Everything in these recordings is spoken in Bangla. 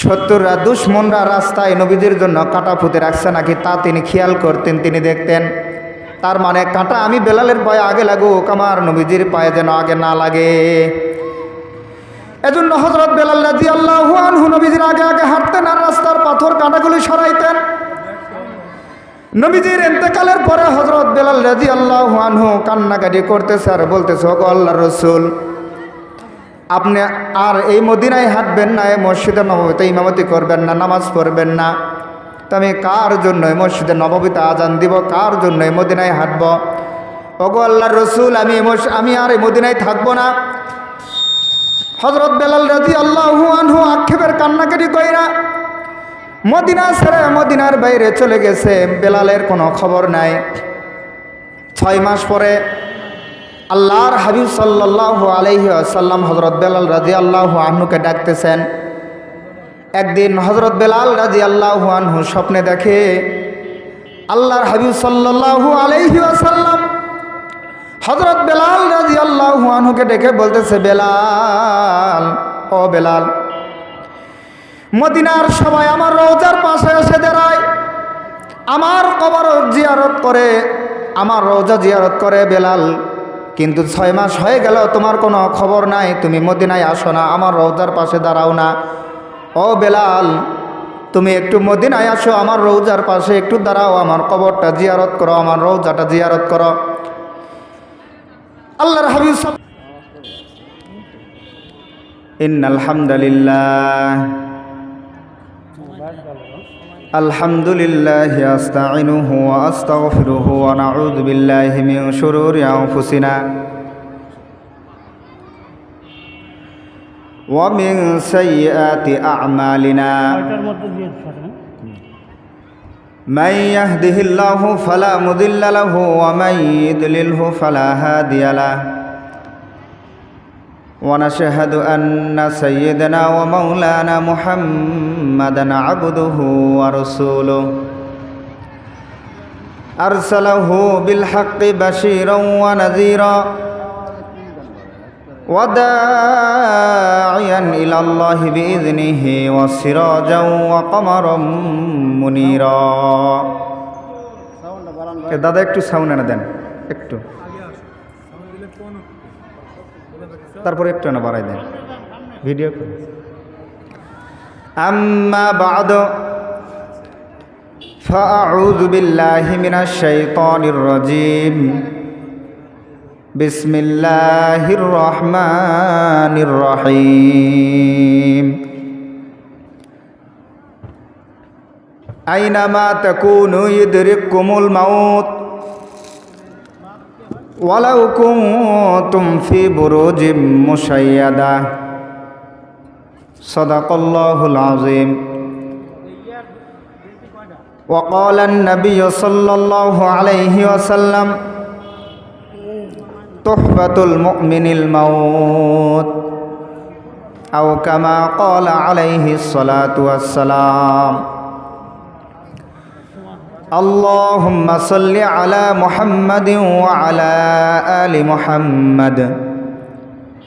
সত্তররা দুশ্মনরা রাস্তায় নবীদের জন্য কাঁটা পুঁতে রাখছে নাকি তা তিনি খেয়াল করতেন, তিনি দেখতেন। তার মানে কাঁটা আমি বেলালের পায়ে আগে লাগুক, আমার নবীজির পায়ে যেন আগে না লাগে। এজন্য হজরত বেলাল রাজি আল্লাহ নবীজির আগে আগে হাঁটতেন আর রাস্তার পাথর কাঁটাগুলি সরাইতেন। নবীজির এতেকালের পরে হজরত বেলাল রাজি আল্লাহ কান্নাকাটি করতেছে আর বলতেছে, ওগো আল্লাহ রসুল আপনি আর এই মদিনায় হাঁটবেন না, এই মসজিদে নবমীতে ইমামতি করবেন না, নামাজ পড়বেন না। তো আমি কার জন্য মসজিদে নবমীতে আজান দিব? কার জন্য এই মদিনায় হাঁটব? ওগো আল্লাহর রসুল, আমি আমি আর এই মদিনায় থাকব না। হজরত বেলাল রাজি আল্লাহু আনহু আক্ষেপের কান্নাকাটি কইরা মদিনা ছেড়ে মদিনার বাইরে চলে গেছে। বেলালের কোনো খবর নাই। ছয় মাস পরে আল্লাহর হাবিব সাল্লাহ আলহি আসাল্লাম হজরত বেলাল রাজি আল্লাহ আহনুকে ডাকতেছেন। একদিন হজরত বেলাল রাজি আল্লাহ আনহু স্বপ্নে দেখে, আল্লাহর হাবিব সাল্লাহ আলহি আসাল্লাম হজরত বেলাল রাজি আল্লাহ আনহুকে ডেকে বলতেছে, বেলাল, ও বেলাল, মদিনার সবাই আমার রোজার পাশে এসে দাঁড়ায়। আমার কবর জিয়ারত করে, আমার রোজা জিয়ারত করে, বেলাল কিন্তু ছয় মাস হয়ে গেল তোমার কোনো খবর নাই। তুমি মদিনায় আসো না, আমার রোজার পাশে দাঁড়াও না। ও বেলাল, তুমি একটু মদিনায় আসো, আমার রৌজার পাশে একটু দাঁড়াও, আমার কবরটা জিয়ারত করো, আমার রৌজাটা জিয়ারত করো। আল্লাহর হাবিব ইন্নাল হামদুলিল্লাহ। الحمد لله أستعينه وأستغفره ونعوذ بالله من شرور أنفسنا ومن سيئات أعمالنا من يهده الله فلا مضل له ومن يضلله فلا هادي له ونشهد أن سيدنا ومولانا محمد محمدا عبده ورسوله أرسله بالحق بشيرا ونذيرا وداعيا إلى الله بإذنه وسراجا وقمرا منيرا এ দাদা একটু সাউন্ড এনে দেন একটু তারপরে একটু এনে বাড়াই দেন ভিডিও করে أما بعد فأعوذ بالله من الشيطان الرجيم بسم الله الرحمن الرحيم أينما تكونوا يدرككم الموت ولو كنتم في بروج مشيده صدق الله العظيم. وقال النبي صلى الله عليه وسلم تحفة المؤمن الموت. أو كما قال عليه الصلاة والسلام اللهم صل على محمد وعلى آل محمد.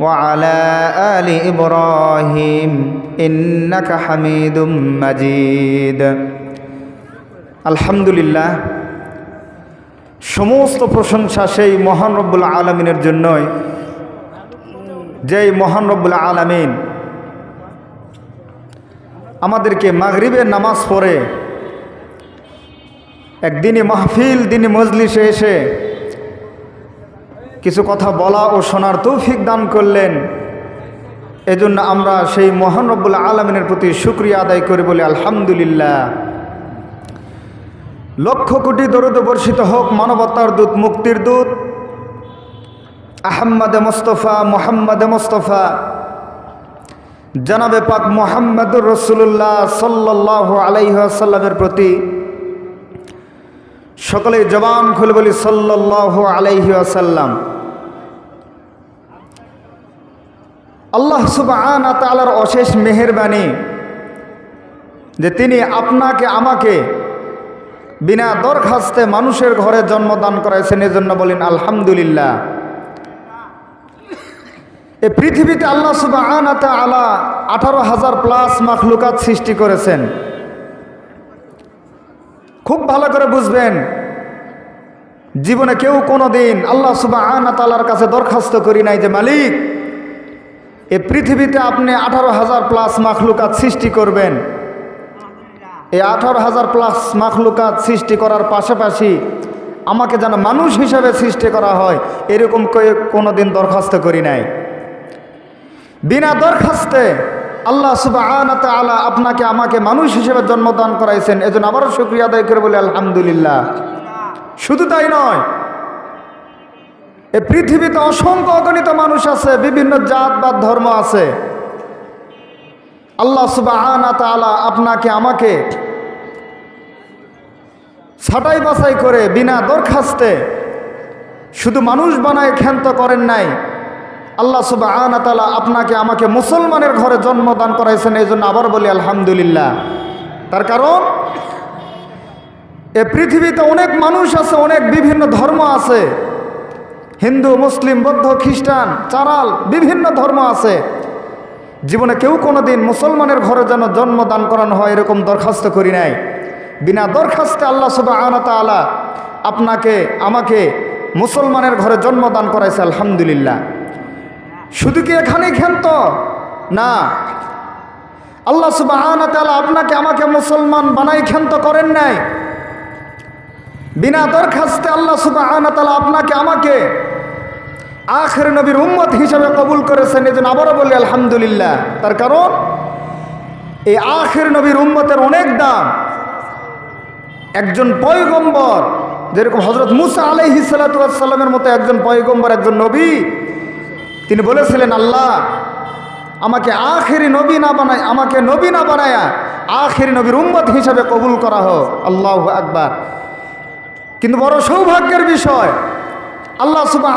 وعلى آل إبراهيم إنك حميد مجيد আলহামদুলিল্লাহ সমস্ত প্রশংসা সেই মহান রব্বুল আলমিনের জন্যই যেই মহান রব্বুল আলমিন আমাদেরকে মাগরিবের নামাজ পড়ে একদিনই মাহফিল দিনই মজলিসে এসে কিছু কথা বলা ও শোনার তৌফিক দান করলেন। এজন্য আমরা সেই মহান রব্বুল আলমিনের প্রতি শুক্রিয়া আদায় করি বলি আলহামদুলিল্লাহ। লক্ষ কোটি দরুদ বর্ষিত হোক মানবতার দূত, মুক্তির দূত, আহম্মদে মোস্তফা, মোহাম্মদে মোস্তফা, জানাবে পাক মোহাম্মদুর রসুল্লাহ সাল্লাহ আলাইসাল্লামের প্রতি সকলে জবান খুলে বলি সাল্লাহ আলাইহি আসাল্লাম আল্লাহ সুবাহ তালার অশেষ মেহেরবানি যে তিনি আপনাকে, আমাকে বিনা দরখাস্তে মানুষের ঘরে জন্মদান করাইছেন এজন্য বলেন আলহামদুলিল্লাহ। এ পৃথিবীতে আল্লাহ সুবাহ আলা আঠারো হাজার প্লাস মাখলুকাত সৃষ্টি করেছেন। খুব ভালো করে বুঝবেন, জীবনে কেউ কোনো দিন আল্লাহ সুবাহ তালার কাছে দরখাস্ত করি নাই যে মালিক এ পৃথিবীতে আপনি আঠারো হাজার প্লাস মাখলুকাত সৃষ্টি করবেন। এই আঠারো হাজার প্লাস মাখলুকাত সৃষ্টি করার পাশাপাশি আমাকে যেন মানুষ হিসাবে সৃষ্টি করা হয়, এরকম কোনো দিন দরখাস্ত করি নাই। বিনা দরখাস্তে আল্লাহ সুবাহ আলা আপনাকে আমাকে মানুষ হিসেবে জন্মদান করাইছেন, এজন্য আবারও শুক্রিয়া আদায় করে বলে আলহামদুলিল্লাহ। শুধু তাই নয় এ পৃথিবীতে অসংখ্য অগণিত মানুষ আছে, বিভিন্ন জাত বা ধর্ম আছে। আল্লাহ সুবাহ আপনাকে, আমাকে ছাটাই বাছাই করে বিনা দরখাস্তে শুধু মানুষ বানায় ক্ষান্ত করেন নাই। আল্লাহ সুবাহ তালা আপনাকে, আমাকে মুসলমানের ঘরে জন্মদান করাইছেন এই জন্য আবার বলি আলহামদুলিল্লাহ। তার কারণ, এ পৃথিবীতে অনেক মানুষ আছে, অনেক বিভিন্ন ধর্ম আছে। হিন্দু, মুসলিম, বৌদ্ধ, খ্রিস্টান, চারাল, বিভিন্ন ধর্ম আছে। জীবনে কেউ কোনো দিন মুসলমানের ঘরে যেন জন্মদান করানো হয় এরকম দরখাস্ত করি নাই। বিনা দরখাস্তে আল্লাহ সুবাহ তালা আপনাকে, আমাকে মুসলমানের ঘরে জন্মদান করাইছে, আলহামদুলিল্লাহ। শুধু কি এখানেই ক্ষান্ত? না। আল্লাহ সুবাহ আপনাকে, আমাকে মুসলমান বানাই ক্ষান্ত করেন নাই। বিনা দরখাস্তে আল্লাহ সুবাহ আপনাকে, আমাকে আখের নবীর উম্মত হিসাবে কবুল করেছেন এই জন্য আবারও বলি, আলহামদুলিল্লাহ। তার কারণ, এই আখের নবীর উম্মতের অনেক দাম। একজন পয়গম্বর, যেরকম হজরত মুসা আলহি সাল্লামের মতো একজন পয়গম্বর, একজন নবী, তিনি বলেছিলেন, আল্লাহ, আমাকে আখেরি নবী না বানায়, আমাকে নবী না বানায়া আখেরি নবীর উম্মত হিসাবে কবুল করা হোক। আল্লাহ আকবার। কিন্তু বড় সৌভাগ্যের বিষয় আল্লাহ সুবাহ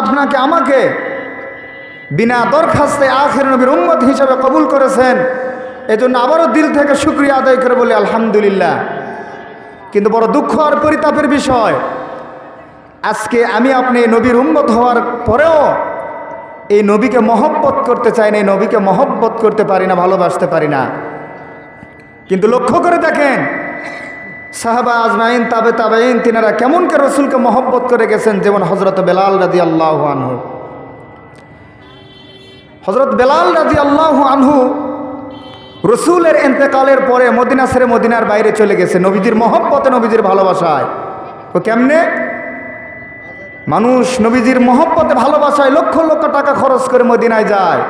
আপনাকে আমাকে বিনা দরখাস্তে আখের নবীর উম্মত হিসাবে কবুল করেছেন। এজন্য আবারও দিল থেকে শুক্রিয়া আদায় করে বলি, আলহামদুলিল্লাহ। কিন্তু বড় দুঃখ আর পরিতাপের বিষয়, আজকে আমি আপনি নবীর উন্মত হওয়ার পরেও এই নবীকে মহব্বত করতে চাই না, এই নবীকে মহব্বত করতে পারি না, ভালোবাসতে পারি না। কিন্তু লক্ষ্য করে দেখেন সাহাবা আজমাইন, তাবে তাবেইন তিনারা কেমনকে রসুলকে মহব্বত করে গেছেন? যেমন হজরত বেলাল রাজি আল্লাহ আনহু। হজরত বেলাল রাজি আল্লাহ আনহু রসুলের এন্তেকালের পরে মদিনা সেরে মদিনার বাইরে চলে গেছে। নবীজির মহব্বতে নবীজির ভালোবাসায়। ও কেমনে? মানুষ নবীজির মহব্বতে ভালোবাসায় লক্ষ লক্ষ টাকা খরচ করে মদিনায় যায়।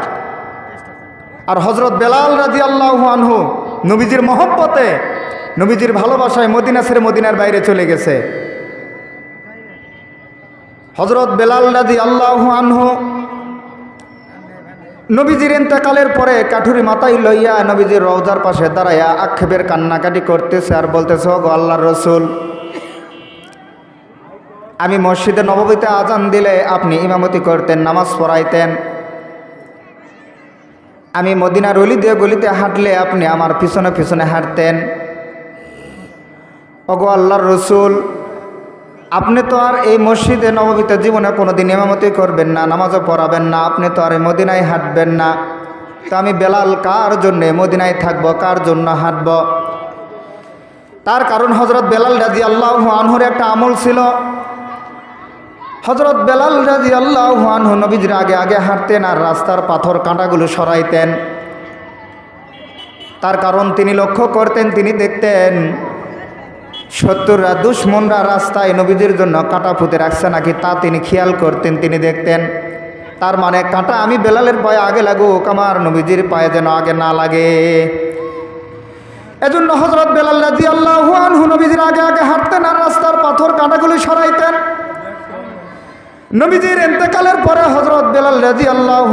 আর হজরত বেলাল রাজি আল্লাহ আনহু নবীজির মহব্বতে নবীজির ভালোবাসায় মদিনা ছেড়ে মদিনার বাইরে চলে গেছে। হজরত বেলাল রাজি আল্লাহ আনহু নবীজির ইন্তেকালের পরে কাঠুরি মাথায় লইয়া নবীজির রওজার পাশে দাঁড়াইয়া আক্ষেপের কান্নাকাটি করতেছে আর বলতেছে গো আল্লাহর রসুল, আমি মসজিদে নবমীতে আজান দিলে আপনি ইমামতি করতেন, নামাজ পড়াইতেন। আমি মদিনার অলি দিয়ে গলিতে হাঁটলে আপনি আমার পিছনে পিছনে হাঁটতেন। অগো আল্লাহর রসুল, আপনি তো আর এই মসজিদে নবমীতে জীবনে কোনো দিন ইমামতি করবেন না, নামাজও পড়াবেন না, আপনি তো আর এই মদিনায় হাঁটবেন না। তো আমি বেলাল কার জন্যে মদিনায় থাকব, কার জন্য হাঁটব? তার কারণ হজরত বেলাল রাজি আল্লাহ আনহুর একটা আমল ছিল। হজরত বেলাল রাজি আল্লাহ আনহু নবীজির আগে আগে হাঁটতেন আর রাস্তার পাথর কাঁটাগুলো সরাইতেন। তার কারণ তিনি লক্ষ্য করতেন, তিনি দেখতেন সত্তররা দুশ্মনরা রাস্তায় নবীজির জন্য কাঁটা ফুতে রাখছে নাকি তা তিনি খেয়াল করতেন, তিনি দেখতেন। তার মানে কাঁটা আমি বেলালের পায়ে আগে লাগুক, আমার নবীজির পায়ে যেন আগে না লাগে। এজন্য হজরত বেলাল রাজি আল্লাহ নবীজির আগে আগে হাঁটতেন আর রাস্তার পাথর কাঁটাগুলি সরাইতেন। নবীজির এতেকালের পরে হজরত বেলাল রাজি আল্লাহ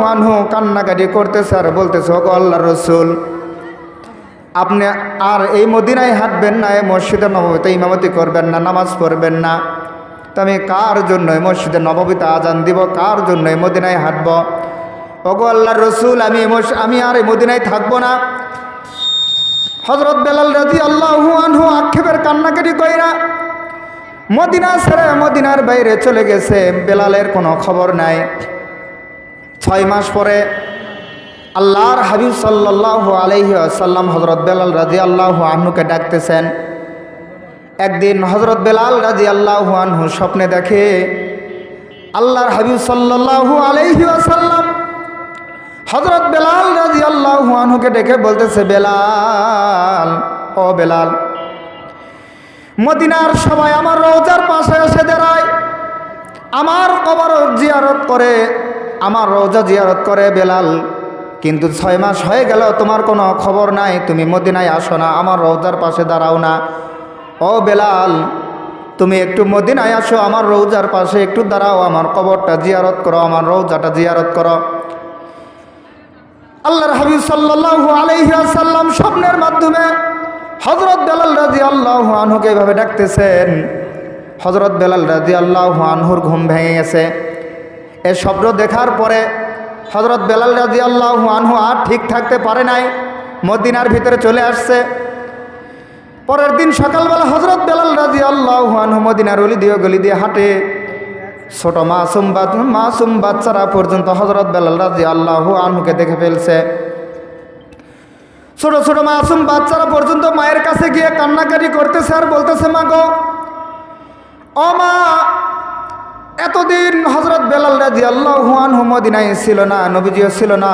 কান্নাকাটি করতেছে আর বলতেছে হক আল্লাহ রসুল আপনি আর এই মদিনায় হাঁটবেন না, এই মসজিদে নবমীতে ইমামতি করবেন না, নামাজ পড়বেন না। তো আমি কার জন্য এই মসজিদে নবমীতে আজান দিব? কার জন্য এই মদিনায় হাঁটব? ওগো আল্লাহর রসুল, আমি আমি আর এই মদিনায় থাকব না। হজরত বেলাল রাজি আল্লাহু আনহু আক্ষেপের কান্নাকাটি কইরা মদিনা ছেড়ে মদিনার বাইরে চলে গেছে। বেলালের কোনো খবর নাই। ছয় মাস পরে আল্লাহর হাবিব সাল্লাহ আলহি আসাল্লাম হজরত বেলাল রাজি আল্লাহ আহনুকে ডাকতেছেন। একদিন হজরত বেলাল রাজি আল্লাহ আনহু স্বপ্নে দেখে, আল্লাহর হাবিব সাল্লাহ আলহি আসাল্লাম হজরত বেলাল রাজি আল্লাহ আনহুকে ডেকে বলতেছে, বেলাল, ও বেলাল, মদিনার সবাই আমার রোজার পাশে এসে দাঁড়ায়। আমার কবর জিয়ারত করে, আমার রোজা জিয়ারত করে, বেলাল। কিন্তু ছয় মাস হয়ে গেল তোমার কোনো খবর নাই, তুমি মদিনায় আসো না, আমার রৌজার পাশে দাঁড়াও না। ও বেলাল, তুমি একটু মদিনায় আসো, আমার রৌজার পাশে একটু দাঁড়াও, আমার কবরটা জিয়ারত করো, আমার রৌজাটা জিয়ারত করো। আল্লাহর হাবিব সাল্লাল্লাহু আলাইহি ওয়াসাল্লাম স্বপ্নের মাধ্যমে হযরত বেলাল রাজি আল্লাহ আনহুকে এভাবে ডাকতেছেন। হযরত বেলাল রাদিয়াল্লাহু আনহুর ঘুম ভেঙে গেছে। এ স্বপ্ন দেখার পরে হযরত বেলাল রাদিয়াল্লাহু আনহু আর ঠিক থাকতে পারে নাই, মদিনার ভিতরে চলে আসছে। পরের দিন সকালবেলা হজরত বেলাল রাদিয়াল্লাহু আনহু মদিনার অলি দিয়ে গলি দিয়ে হাঁটে। ছোট মাসুম মাসুম বাচ্চারা পর্যন্ত হজরত বেলাল রাজি আল্লাহ আনহুকে দেখে ফেলছে। ছোট ছোট মাসুম বাচ্চারা পর্যন্ত মায়ের কাছে গিয়ে কান্নাকাটি করতেছে আর বলতেছে, মা গো, ও মা এতদিন হজরত বেলাল রাজি আল্লাহ আনহু মদিনায় ছিল না, নবীজিও ছিল না।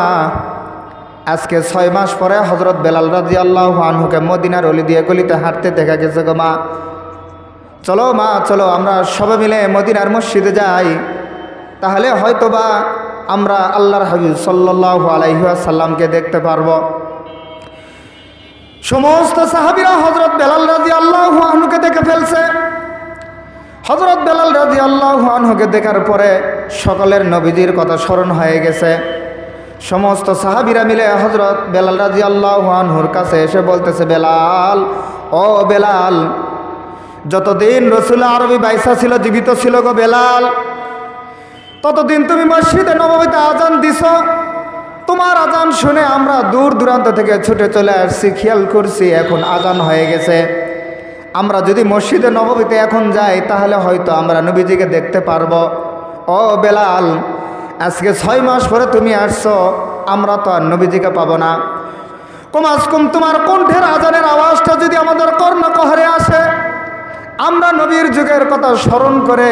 আজকে ছয় মাস পরে হজরত বেলাল রাজি আল্লাহ আনহুকে মদিনার অলি দিয়ে গলিতে হাঁটতে দেখা গেছে গো মা। চলো মা, চলো, আমরা সবাই মিলে মদিনার মসজিদে যাই। তাহলে হয়তোবা আমরা আল্লাহর হাবিব সাল্লাহ আলাইসাল্লামকে দেখতে পারব। সমস্ত সাহাবিরা হজরত বেলাল রাজি আল্লাহ আহনুকে দেখে ফেলছে। হজরত বেলাল রাজি আল্লাহ আনহুকে দেখার পরে সকলের নবীজির কথা স্মরণ হয়ে গেছে। সমস্ত সাহাবিরা মিলে হজরত বেলাল রাজি আল্লাহ আনহুর কাছে এসে বলতেছে, বেলাল, ও বেলাল, যতদিন রসুল আরবি বাইসা ছিল, জীবিত ছিল গো বেলাল, ততদিন তুমি মসজিদে নবমীতে আজান দিছ। তোমার আজান শুনে আমরা দূর দূরান্ত থেকে ছুটে চলে আসছি, খেয়াল করছি এখন আজান হয়ে গেছে। আমরা যদি মসজিদে নবমীতে এখন যাই, তাহলে হয়তো আমরা নবীজিকে দেখতে পারব। ও বেলাল, আজকে ছয় মাস পরে তুমি আসছো, আমরা তো আর নবীজিকে পাবো না। কমাস কম তোমার কণ্ঠের আজানের আওয়াজটা যদি আমাদের কর্ণকহরে আসে, আমরা নবীর যুগের কথা স্মরণ করে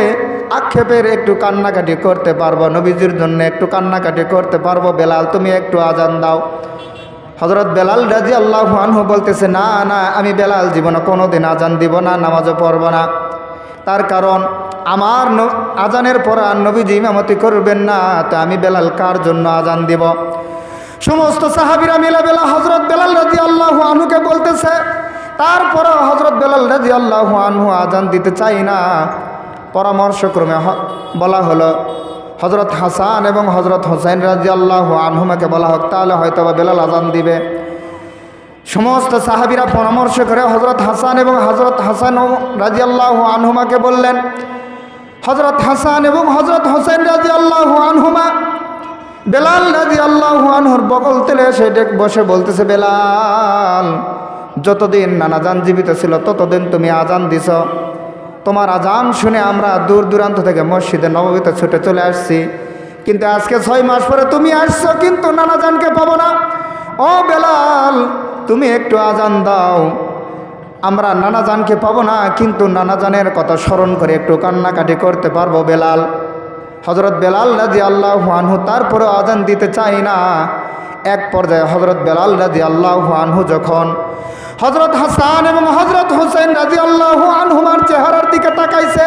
আক্ষেপের একটু কান্নাকাটি করতে পারব, নবীজির জন্য একটু কান্নাকাটি করতে পারব। বেলাল, তুমি একটু আজান দাও। হজরত বেলাল রাজি আল্লাহ আনহু বলতেছে, না না, আমি বেলাল জীবনে কোনো দিন আজান দিব না, নামাজও পড়ব না। তার কারণ, আমার আজানের পর আর নবীজি ইমামতি করবেন না, তা আমি বেলাল কার জন্য আজান দিব? সমস্ত সাহাবিরা মিলা বেলা হজরত বেলাল রাজি আল্লাহ আনহুকে বলতেছে তারপরে হজরত বেলাল রাজি আল্লাহ আনহু আজান দিতে চাই না। পরামর্শক্রমে বলা হলো হজরত হাসান এবং হজরত হোসেন রাজি আল্লাহ আনহুমাকে বলা হোক, তাহলে হয়তো বা বেলাল আজান দিবে। সমস্ত সাহাবিরা পরামর্শ করে হজরত হাসান এবং হজরত হাসান রাজি আল্লাহ আনহুমাকে বললেন হজরত হাসান এবং হজরত হোসেন রাজি আল্লাহ আনহুমা, বেলাল রাজি আল্লাহ আনহুর বকল তেলে সে ডেক বসে বলতেছে, বেলাল, যতদিন নানা নানাজান জীবিত ছিল, ততদিন তুমি আজান দিছ। তোমার আজান শুনে আমরা দূর দূরান্ত থেকে মসজিদে নবমীতে ছুটে চলে আসছি। কিন্তু আজকে ছয় মাস পরে তুমি আসছো, কিন্তু নানা জানকে পাবো না। ও বেলাল, তুমি একটু আজান দাও। আমরা নানা জানকে পাবো না, কিন্তু নানা জানের কথা স্মরণ করে একটু কান্নাকাটি করতে পারব বেলাল। হজরত বেলাল রাজি আল্লাহ আনহু তারপরেও আজান দিতে চাই না। এক পর্যায়ে হজরত বেলাল রাজি আল্লাহ আনহু যখন হজরত হাসান এবং হজরত হোসেন রাজি আল্লাহ আনহুমার চেহারার দিকে তাকাইছে।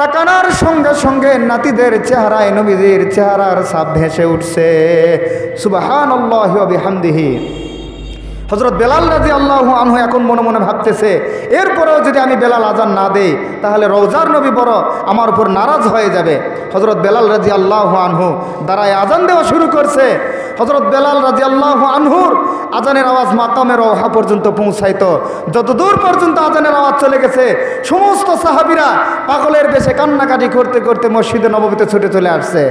তাকানার সঙ্গে সঙ্গে নাতিদের চেহারায় নবীজির চেহারার সাপ ভেসে উঠছে। সুবাহান হজরত বেলাল রাজি আল্লাহ আনহু এখন মনে মনে ভাবতেছে, এরপরেও যদি আমি বেলাল আজান না দেই, তাহলে রোজার নবী বড় আমার উপর নারাজ হয়ে যাবে। হজরত বেলাল রাজি আল্লাহ আনহু দাঁড়ায় আজান দেওয়া শুরু করছে। হজরত বেলাল রাজি আল্লাহ আনহুর আজানের আওয়াজ মাকামের ওহা পর্যন্ত পৌঁছাইতো। যতদূর পর্যন্ত আজানের আওয়াজ চলে গেছে, সমস্ত সাহাবিরা পাগলের বেশে কান্নাকাটি করতে করতে মসজিদে নবমীতে ছুটে চলে আসছে।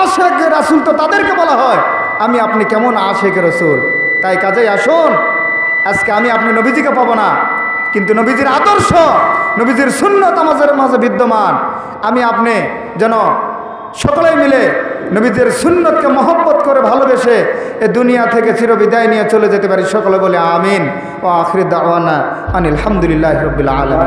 আশেখ রাসুল তো তাদেরকে বলা হয়, আমি আপনি কেমন আশেখ রসুল? তাই কাজেই আসুন। আজকে আমি আপনি নবীজিকে পাবো না। কিন্তু নবীজির আদর্শ, নবীজির সুন্নত আমাদের মাঝে বিদ্যমান। আমি আপনি যেন সকলেই মিলে নবীজির সুন্নতকে মহব্বত করে ভালোবেসে এ দুনিয়া থেকে চিরবিদায় নিয়ে চলে যেতে পারি। সকলে বলে আমিন। ও আখরি দাওয়ানা আনিল আলহামদুলিল্লাহ রবিল আলম